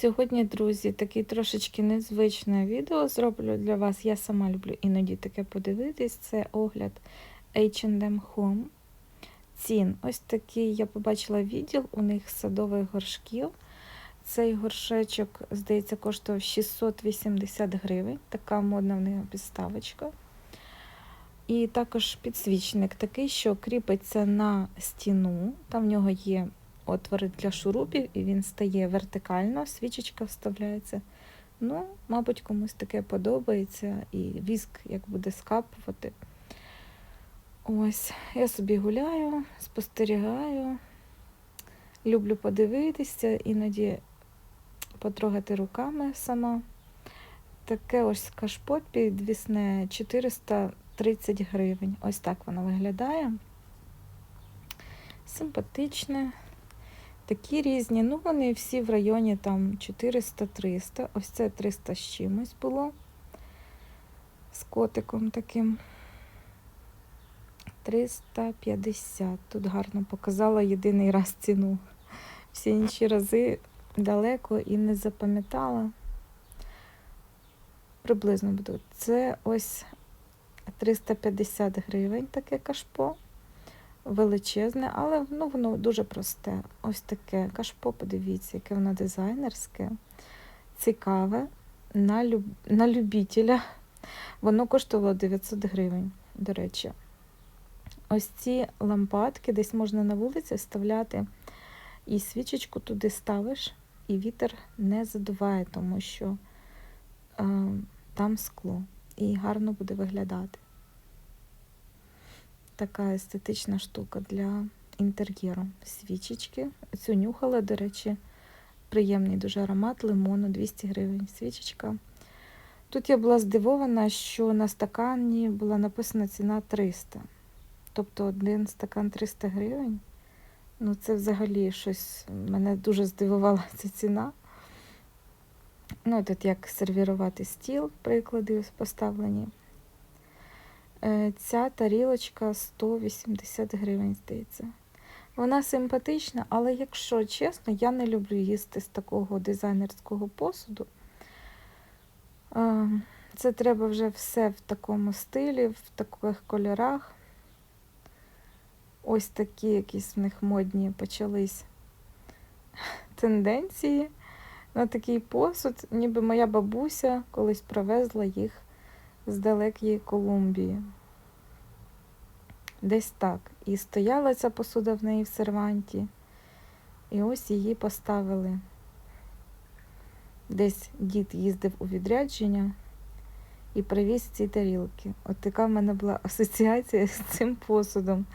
Сьогодні, друзі, таке трошечки незвичне відео зроблю для вас. Я сама люблю іноді таке подивитись. Це огляд H&M Home. Цін. Ось такий я побачила відділ у них садових горшків. Цей горшечок, здається, коштував 680 гривень. Така модна в них підставочка. І також підсвічник такий, що кріпиться на стіну. Там в нього є отвори для шурупів, і він стає вертикально, свічечка вставляється. Ну, мабуть, комусь таке подобається, і віск як буде скапувати. Ось, я собі гуляю, спостерігаю, люблю подивитися, іноді потрогати руками сама. Таке ось кашпот підвісне 430 гривень. Ось так воно виглядає. Симпатичне. Такі різні. Ну, вони всі в районі там 400-300. Ось це 300 з чимось було. З котиком таким. 350. Тут гарно показала єдиний раз ціну. Всі інші рази далеко і не запам'ятала. Приблизно буду. Це ось 350 гривень таке кашпо. Величезне, але ну, воно дуже просте. Ось таке кашпо, подивіться, яке воно дизайнерське, цікаве, на, люб... на любителя. Воно коштувало 900 гривень, до речі. Ось ці лампадки десь можна на вулиці вставляти, і свічечку туди ставиш, і вітер не задуває, тому що е, там скло. І гарно буде виглядати. Така естетична штука для інтер'єру. Свічечки. Цю нюхала, до речі, приємний дуже аромат лимону 200 гривень. Свічечка. Тут я була здивована, що на стакані була написана ціна 300. Тобто один стакан 300 гривень. Ну, це взагалі щось мене дуже здивувала ця ціна. Ну, тут як сервірувати стіл, приклади поставлені. Е, Ця тарілочка 180 гривень, здається. Вона симпатична, але якщо чесно, я не люблю їсти з такого дизайнерського посуду. Е, Це треба вже все в такому стилі, в таких кольорах. Ось такі якісь в них модні почались тенденції на такий посуд, ніби моя бабуся колись привезла їх з далекої Колумбії. Десь так. І стояла ця посуда в неї в серванті. І ось її поставили. Десь дід їздив у відрядження і привіз ці тарілки. От така в мене була асоціація з цим посудом.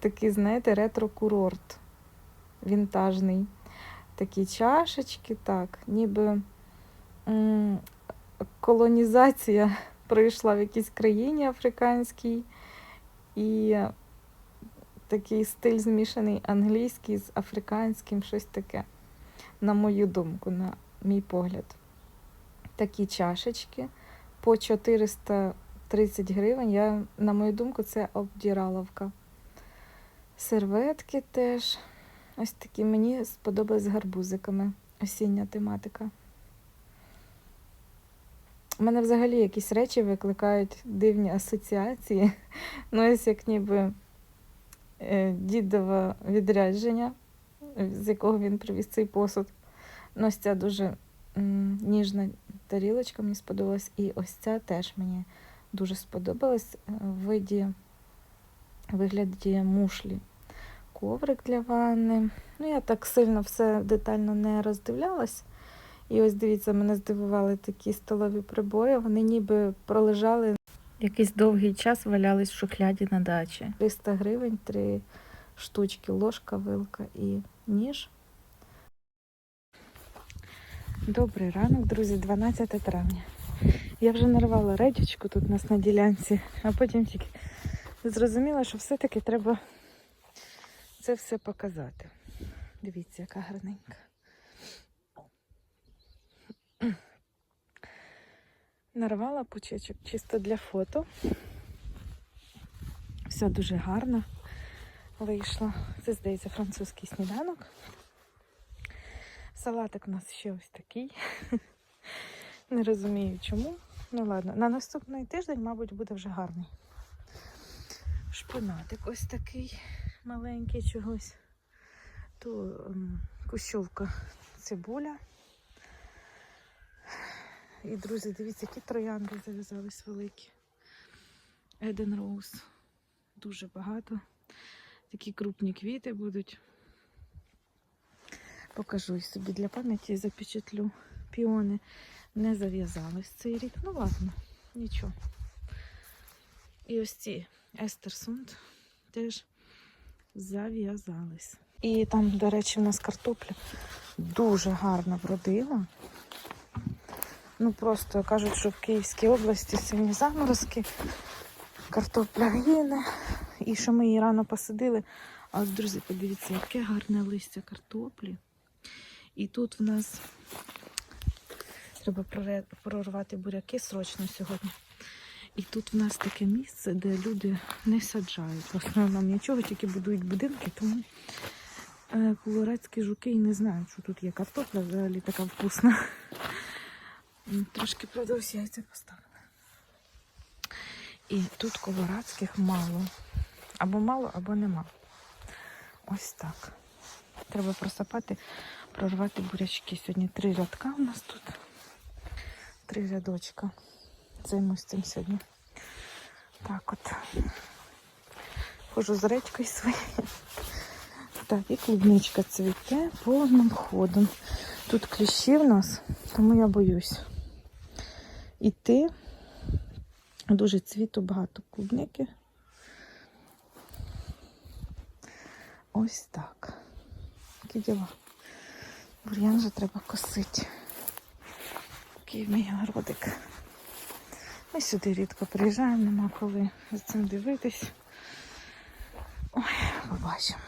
Такий, знаєте, ретро-курорт вінтажний. Такі чашечки, так, ніби м- колонізація прийшла в якійсь країні африканській, і такий стиль змішаний англійський з африканським, щось таке, на мою думку, на мій погляд. Такі чашечки по 430 гривень. Я, на мою думку, це обдіраловка. Серветки теж. Ось такі мені сподобались з гарбузиками. Осіння тематика. У мене взагалі якісь речі викликають дивні асоціації. Ну, ось як ніби е, дідове відрядження, з якого він привіз цей посуд. Ну, ось ця дуже ніжна тарілочка мені сподобалась. І ось ця теж мені дуже сподобалась в виді, вигляді мушлі. Коврик для ванни. Ну, я так сильно все детально не роздивлялась. І ось дивіться, мене здивували такі столові прибори. Вони ніби пролежали якийсь довгий час, валялись в шухляді на дачі. 300 гривень, три штучки, ложка, вилка і ніж. Добрий ранок, друзі, 12 травня. Я вже нарвала редючку тут у нас на ділянці, а потім тільки зрозуміла, що все-таки треба це все показати. Дивіться, яка гарненька. Нарвала пучечок чисто для фото. Все дуже гарно вийшло. Це, здається, французький сніданок. Салатик у нас ще ось такий. Не розумію чому. Ну ладно, на наступний тиждень, мабуть, буде вже гарний. Шпинатик ось такий маленький чогось. То ем, кущовка цибуля. І, друзі, дивіться, які троянди зав'язались великі. Еден Роуз. Дуже багато. Такі крупні квіти будуть. Покажу собі для пам'яті запечатлю. Піони не зав'язались цей рік. Ну ладно, нічого. І ось ці Естерсунд теж зав'язались. І там, до речі, в нас картопля дуже гарно вродила. Ну просто кажуть, що в Київській області сильні заморозки, картопля гине, і що ми її рано посадили. А ось, друзі, подивіться, яке гарне листя картоплі. І тут в нас треба прорвати буряки срочно сьогодні. І тут в нас таке місце, де люди не саджають. В основному нічого, тільки будують будинки, тому е, колорадські жуки і не знають, що тут є картопля взагалі така вкусна. Трошки правда яйця поставили. І тут колорадських мало. Або мало, або нема. Ось так. Треба просапати, прорвати бурячки. Сьогодні три рядка у нас тут. Три рядочка. Займусь цим сьогодні. Так от. Хожу з речкою своєю. Так, і клубничка цвіте повним ходом. Тут кліщі в нас, тому я боюсь іти. Дуже цвіту багато клубники. Ось так. Такі діла. Бур'ян вже треба косити. Такий мій городик. Ми сюди рідко приїжджаємо, нема коли за цим дивитись. Ой, побачимо.